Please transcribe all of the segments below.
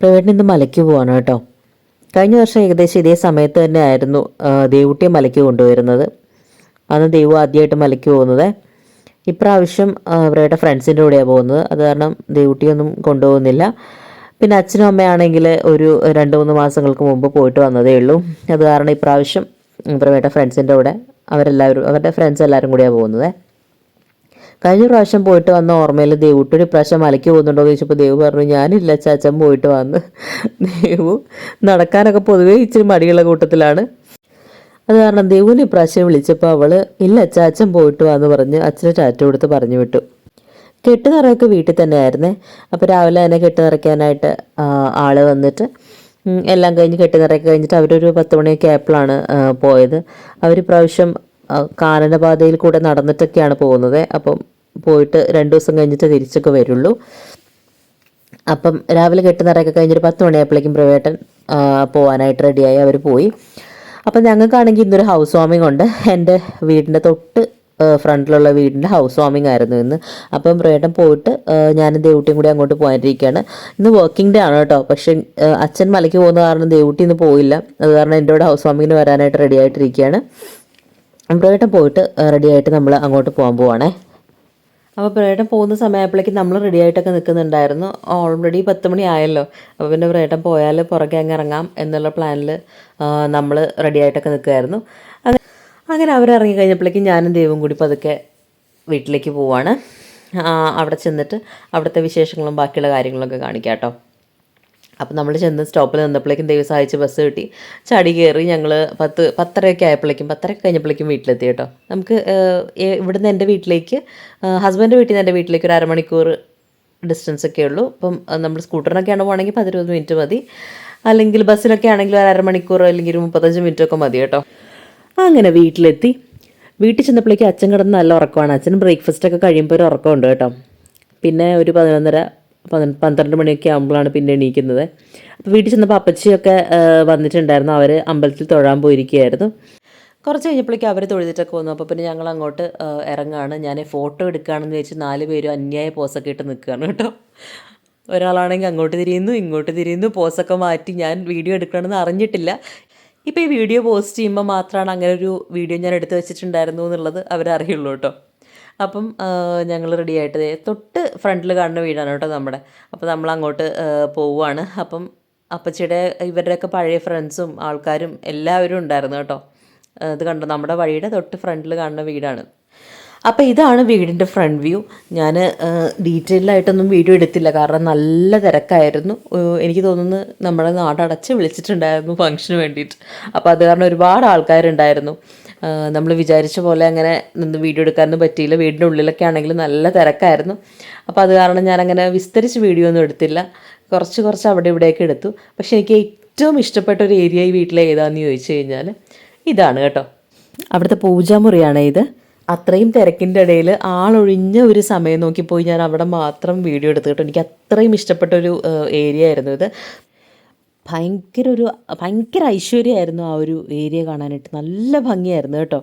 പ്രവേട്ടൻ ഇന്ന് മലയ്ക്ക് പോവാണ് കേട്ടോ. കഴിഞ്ഞ വർഷം ഏകദേശം ഇതേ സമയത്ത് തന്നെ ആയിരുന്നു ദേവുട്ടിയെ മലയ്ക്ക് കൊണ്ടുവരുന്നത്. അന്ന് ദേവു ആദ്യമായിട്ട് മലയ്ക്ക് പോകുന്നത്. ഇപ്രാവശ്യം അവരുടെ ഫ്രണ്ട്സിന്റെ കൂടെയാണ് പോകുന്നത്. അത് കാരണം ദേവുട്ടിയൊന്നും കൊണ്ടുപോകുന്നില്ല. പിന്നെ അച്ഛനും അമ്മയാണെങ്കിൽ ഒരു രണ്ട് മൂന്ന് മാസങ്ങൾക്ക് മുമ്പ് പോയിട്ട് വന്നതേ ഉള്ളൂ. അത് കാരണം ഇപ്രാവശ്യം പ്രവേട്ട ഫ്രണ്ട്സിന്റെ കൂടെ അവരെല്ലാവരും അവരുടെ ഫ്രണ്ട്സ് എല്ലാവരും കൂടിയാണ് പോകുന്നത്. കഴിഞ്ഞ പ്രാവശ്യം പോയിട്ട് വന്ന ഓർമ്മയിൽ ദേവൂട്ടൊരു പ്രാവശ്യം മലയ്ക്ക് പോകുന്നുണ്ടോ എന്ന് ചോദിച്ചപ്പോൾ ദേവ് പറഞ്ഞു ഞാനില്ല ചാച്ചൻ പോയിട്ട് വന്ന്. ദേവു നടക്കാനൊക്കെ പൊതുവേ ഇച്ചിരി മടിയുള്ള കൂട്ടത്തിലാണ്. അത് കാരണം ദേവുവിനെ ഇപ്രാവശ്യം വിളിച്ചപ്പോൾ അവൾ ഇല്ല ചാച്ചൻ പോയിട്ട് വാന്ന് പറഞ്ഞ് അച്ഛനെ ടാറ്റ കൊടുത്ത് പറഞ്ഞു വിട്ടു. കെട്ട് നിറയൊക്കെ വീട്ടിൽ തന്നെയായിരുന്നേ. അപ്പോൾ രാവിലെ തന്നെ കെട്ട് നിറയ്ക്കാനായിട്ട് ആൾ വന്നിട്ട് എല്ലാം കഴിഞ്ഞ് കെട്ടി നിറയൊക്കെ കഴിഞ്ഞിട്ട് അവരൊരു പത്ത് മണിയൊക്കെ ആയപ്പോഴാണ് പോയത്. അവർ പ്രാവശ്യം കാനനപാതയിൽ കൂടെ നടന്നിട്ടൊക്കെയാണ് പോകുന്നത്. അപ്പം പോയിട്ട് രണ്ട് ദിവസം കഴിഞ്ഞിട്ട് തിരിച്ചൊക്കെ വരുള്ളൂ. അപ്പം രാവിലെ കെട്ടുന്നറയൊക്കെ കഴിഞ്ഞൊരു പത്ത് മണിയായപ്പോഴേക്കും പ്രവേട്ടൻ പോകാനായിട്ട് റെഡിയായി അവർ പോയി. അപ്പം ഞങ്ങൾക്കാണെങ്കിൽ ഇന്നൊരു ഹൗസ് വാമിംഗ് ഉണ്ട്. എന്റെ വീടിന്റെ തൊട്ട് ഫ്രണ്ടിലുള്ള വീടിന്റെ ഹൗസ് വാമിംഗ് ആയിരുന്നു ഇന്ന്. അപ്പം പ്രവേട്ടൻ പോയിട്ട് ഞാൻ ദേവുട്ടിയും കൂടി അങ്ങോട്ട് പോകാനിരിക്കുകയാണ്. ഇന്ന് വർക്കിംഗ് ഡേ ആണ് കേട്ടോ. പക്ഷേ അച്ഛൻ മലയ്ക്ക് പോകുന്ന കാരണം ദേവൂട്ടി ഇന്ന് പോയില്ല. അത് കാരണം എന്റെ കൂടെ ഹൗസ് വാമിങ്ങിന് വരാനായിട്ട് റെഡി ആയിട്ടിരിക്കുകയാണ്. പ്രവേട്ടൻ പോയിട്ട് റെഡി ആയിട്ട് നമ്മൾ അങ്ങോട്ട് പോകാൻ പോവാണേ. അപ്പോൾ പ്രേട്ടൻ പോകുന്ന സമയമായപ്പോഴേക്കും നമ്മൾ റെഡി ആയിട്ടൊക്കെ നിൽക്കുന്നുണ്ടായിരുന്നു ഓൾറെഡി പത്ത് മണി ആയല്ലോ. അപ്പോൾ പിന്നെ പ്രേട്ടൻ പോയാൽ പുറകെ അങ്ങ് ഇറങ്ങാം എന്നുള്ള പ്ലാനിൽ നമ്മൾ റെഡി ആയിട്ടൊക്കെ നിൽക്കുമായിരുന്നു അങ്ങനെ ഇറങ്ങി കഴിഞ്ഞപ്പോഴേക്കും ഞാനും ദൈവം കൂടി പതുക്കെ വീട്ടിലേക്ക് പോവാണ്. അവിടെ ചെന്നിട്ട് അവിടുത്തെ വിശേഷങ്ങളും ബാക്കിയുള്ള കാര്യങ്ങളൊക്കെ കാണിക്കാം കേട്ടോ അപ്പം നമ്മൾ ചെന്ന് സ്റ്റോപ്പിൽ നിന്നപ്പോഴേക്കും ദൈവം സഹായിച്ച് ബസ് കിട്ടി. ചടി കയറി ഞങ്ങൾ പത്ത് പത്തരയൊക്കെ ആയപ്പോഴേക്കും പത്തരയൊക്കെ കഴിഞ്ഞപ്പോഴേക്കും വീട്ടിലെത്തി കേട്ടോ. നമുക്ക് ഇവിടുന്ന് എന്റെ വീട്ടിലേക്ക് ഹസ്ബൻഡ് വീട്ടിൽ നിന്ന് എന്റെ വീട്ടിലേക്ക് ഒരു അരമണിക്കൂർ ഡിസ്റ്റൻസ് ഒക്കെ ഉള്ളൂ. അപ്പം നമ്മൾ സ്കൂട്ടറിനൊക്കെയാണ് പോകണമെങ്കിൽ പതിരുപത് മിനിറ്റ് മതി. അല്ലെങ്കിൽ ബസ്സിലൊക്കെ ആണെങ്കിൽ ഒരു അരമണിക്കൂർ അല്ലെങ്കിൽ ഒരു മുപ്പത്തഞ്ച് മിനിറ്റ് ഒക്കെ മതി കേട്ടോ. അങ്ങനെ വീട്ടിലെത്തി. വീട്ടിൽ ചെന്നപ്പോഴേക്കും അച്ഛൻ കിടന്ന് നല്ല ഉറക്കമാണ്. അച്ഛൻ ബ്രേക്ക്ഫാസ്റ്റ് ഒക്കെ കഴിയുമ്പോൾ ഒരു ഉറക്കമുണ്ട് കേട്ടോ. പിന്നെ ഒരു പതിനൊന്നര പതിന- പന്ത്രണ്ട് മണിയൊക്കെ ആകുമ്പോഴാണ് പിന്നെ എണീക്കുന്നത്. അപ്പോൾ വീട്ടിൽ ചെന്നപ്പോൾ അപ്പച്ചിയൊക്കെ വന്നിട്ടുണ്ടായിരുന്നു. അവർ അമ്പലത്തിൽ തൊഴാൻ പോയിരിക്കുകയായിരുന്നു. കുറച്ച് കഴിഞ്ഞപ്പോഴേക്കും അവർ തൊഴുതിട്ടൊക്കെ വന്നു. അപ്പോൾ പിന്നെ ഞങ്ങൾ അങ്ങോട്ട് ഇറങ്ങുകയാണ് ഞാൻ ഫോട്ടോ എടുക്കുകയാണെന്ന് വെച്ച് നാല് പേരും അന്യായ പോസൊക്കെ ഇട്ട് നിൽക്കുകയാണ് കേട്ടോ. ഒരാളാണെങ്കിൽ അങ്ങോട്ട് തിരിയുന്നു ഇങ്ങോട്ട് തിരിയുന്നു. പോസൊക്കെ മാറ്റി ഞാൻ വീഡിയോ എടുക്കണമെന്ന് അറിഞ്ഞിട്ടില്ല. ഇപ്പോൾ ഈ വീഡിയോ പോസ്റ്റ് ചെയ്യുമ്പോൾ മാത്രമാണ് അങ്ങനെ ഒരു വീഡിയോ ഞാൻ എടുത്ത് വെച്ചിട്ടുണ്ടായിരുന്നു എന്നുള്ളത് അവരറിയുള്ളൂ കേട്ടോ. അപ്പം ഞങ്ങൾ റെഡി ആയിട്ട് തൊട്ട് ഫ്രണ്ടിൽ കാണുന്ന വീടാണ് കേട്ടോ നമ്മുടെ. അപ്പോൾ നമ്മൾ അങ്ങോട്ട് പോവുകയാണ് അപ്പം അപ്പച്ചിയുടെ ഇവരുടെയൊക്കെ പഴയ ഫ്രണ്ട്സും ആൾക്കാരും എല്ലാവരും ഉണ്ടായിരുന്നു കേട്ടോ. ഇത് കണ്ടോ? നമ്മുടെ വഴിയുടെ തൊട്ട് ഫ്രണ്ടിൽ കാണുന്ന വീടാണ്. അപ്പോൾ ഇതാണ് വീടിന്റെ ഫ്രണ്ട് വ്യൂ ഞാൻ ഡീറ്റെയിൽഡായിട്ടൊന്നും വീഡിയോ എടുത്തില്ല. കാരണം നല്ല തിരക്കായിരുന്നു. എനിക്ക് തോന്നുന്നു നമ്മുടെ നാടടച്ച് വിളിച്ചിട്ടുണ്ടായിരുന്നു ഫംഗ്ഷന് വേണ്ടിയിട്ട്. അപ്പോൾ അത് കാരണം ഒരുപാട് ആൾക്കാരുണ്ടായിരുന്നു. നമ്മൾ വിചാരിച്ച പോലെ അങ്ങനെ നിന്ന് വീഡിയോ എടുക്കാനൊന്നും പറ്റിയില്ല. വീടിന്റെ ഉള്ളിലൊക്കെ ആണെങ്കിൽ നല്ല തിരക്കായിരുന്നു. അപ്പോൾ അത് കാരണം ഞാനങ്ങനെ വിസ്തരിച്ച് വീഡിയോ ഒന്നും എടുത്തില്ല. കുറച്ച് കുറച്ച് അവിടെ ഇവിടെയൊക്കെ എടുത്തു. പക്ഷെ എനിക്ക് ഏറ്റവും ഇഷ്ടപ്പെട്ട ഒരു ഏരിയ ഈ വീട്ടിലെ ഏതാണെന്ന് ചോദിച്ചു കഴിഞ്ഞാൽ ഇതാണ് കേട്ടോ. അവിടുത്തെ പൂജാമുറിയാണ് ഇത്. അത്രയും തിരക്കിന്റെ ഇടയിൽ ആളൊഴിഞ്ഞ ഒരു സമയം നോക്കിപ്പോയി ഞാൻ അവിടെ മാത്രം വീഡിയോ എടുത്തു കേട്ടോ. എനിക്ക് അത്രയും ഇഷ്ടപ്പെട്ട ഒരു ഏരിയ ആയിരുന്നു ഇത്. ഭയങ്കര ഒരു ഭയങ്കര ഐശ്വര്യമായിരുന്നു ആ ഒരു ഏരിയ കാണാനായിട്ട്. നല്ല ഭംഗിയായിരുന്നു കേട്ടോ.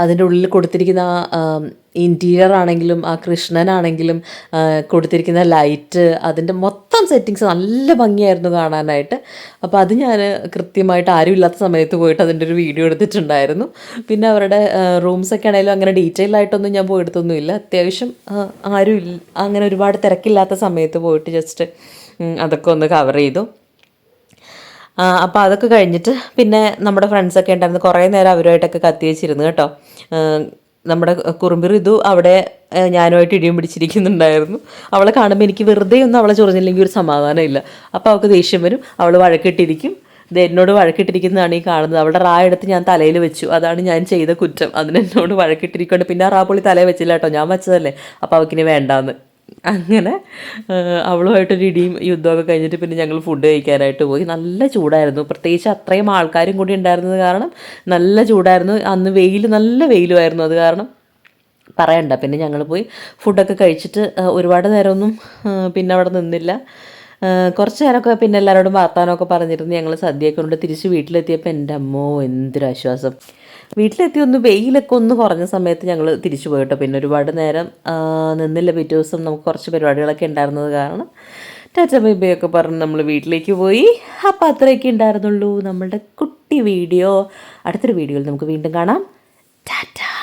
അതിന്റെ ഉള്ളിൽ കൊടുത്തിരിക്കുന്ന ആ ഇന്റീരിയർ ആണെങ്കിലും ആ കൃഷ്ണനാണെങ്കിലും കൊടുത്തിരിക്കുന്ന ലൈറ്റ് അതിന്റെ മൊത്തം സെറ്റിങ്സ് നല്ല ഭംഗിയായിരുന്നു കാണാനായിട്ട്. അപ്പോൾ അത് ഞാൻ കൃത്യമായിട്ട് ആരും ഇല്ലാത്ത സമയത്ത് പോയിട്ട് അതിന്റെ ഒരു വീഡിയോ എടുത്തിട്ടുണ്ടായിരുന്നു. പിന്നെ അവരുടെ റൂംസൊക്കെ ആണെങ്കിലും അങ്ങനെ ഡീറ്റെയിൽ ആയിട്ടൊന്നും ഞാൻ പോയി എടുത്തൊന്നുമില്ല. അത്യാവശ്യം ആരും അങ്ങനെ ഒരുപാട് തിരക്കില്ലാത്ത സമയത്ത് പോയിട്ട് ജസ്റ്റ് അതൊക്കെ ഒന്ന് കവർ ചെയ്തു. അപ്പോൾ അതൊക്കെ കഴിഞ്ഞിട്ട് പിന്നെ നമ്മുടെ ഫ്രണ്ട്സൊക്കെ ഉണ്ടായിരുന്നു. കുറേ നേരം അവരുമായിട്ടൊക്കെ കത്തി വെച്ചിരുന്നു കേട്ടോ നമ്മുടെ കുറുമ്പി ഋതു അവിടെ ഞാനുമായിട്ട് ഇടിയും പിടിച്ചിരിക്കുന്നുണ്ടായിരുന്നു. അവളെ കാണുമ്പോൾ എനിക്ക് വെറുതെ ഒന്നും അവളെ ചൊറിഞ്ഞില്ലെങ്കിൽ ഒരു സമാധാനമില്ല അപ്പോൾ അവൾക്ക് ദേഷ്യം വരും. അവൾ വഴക്കിട്ടിരിക്കും. എന്നോട് വഴക്കിട്ടിരിക്കുന്നതാണ് ഈ കാണുന്നത്. അവളുടെ റാ എടുത്ത് ഞാൻ തലയിൽ വെച്ചു. അതാണ് ഞാൻ ചെയ്ത കുറ്റം. അതിനെന്നോട് വഴക്കിട്ടിരിക്കൊണ്ട് പിന്നെ ആ റാ പുള്ളി തലയിൽ വെച്ചില്ല കേട്ടോ. ഞാൻ വെച്ചതല്ലേ. അപ്പോൾ അവൾക്കിനി വേണ്ടാന്ന്. അങ്ങനെ അവളുമായിട്ടൊരു ഇടിയും യുദ്ധമൊക്കെ കഴിഞ്ഞിട്ട് പിന്നെ ഞങ്ങൾ ഫുഡ് കഴിക്കാനായിട്ട് പോയി. നല്ല ചൂടായിരുന്നു. പ്രത്യേകിച്ച് അത്രയും ആൾക്കാരും കൂടി ഉണ്ടായിരുന്നത് കാരണം നല്ല ചൂടായിരുന്നു. അന്ന് വെയിൽ നല്ല വെയിലുമായിരുന്നു അത് കാരണം. പറയണ്ട. പിന്നെ ഞങ്ങൾ പോയി ഫുഡൊക്കെ കഴിച്ചിട്ട് ഒരുപാട് നേരമൊന്നും പിന്നെ അവിടെ നിന്നില്ല. കുറച്ച് നേരമൊക്കെ പിന്നെ എല്ലാവരോടും വർത്താനമൊക്കെ പറഞ്ഞിരുന്നു. ഞങ്ങൾ സദ്യയൊക്കെ കൊണ്ട് തിരിച്ച് വീട്ടിലെത്തിയപ്പോൾ എന്റെ അമ്മോ എന്തൊരു ആശ്വാസം. വീട്ടിലെത്തി ഒന്ന് വെയിലൊക്കെ ഒന്ന് കുറഞ്ഞ സമയത്ത് ഞങ്ങൾ തിരിച്ചു പോയിട്ടോ. പിന്നെ ഒരുപാട് നേരം നിന്നില്ല. പിറ്റേ ദിവസം നമുക്ക് കുറച്ച് പരിപാടികളൊക്കെ ഉണ്ടായിരുന്നത് കാരണം ടാറ്റ ബൈ ബൈ ഒക്കെ പറഞ്ഞ് നമ്മൾ വീട്ടിലേക്ക് പോയി. അപ്പോൾ അത്രയൊക്കെ ഉണ്ടായിരുന്നുള്ളൂ. നമ്മളുടെ കുട്ടി വീഡിയോ. അടുത്തൊരു വീഡിയോയിൽ നമുക്ക് വീണ്ടും കാണാം. ടാറ്റ.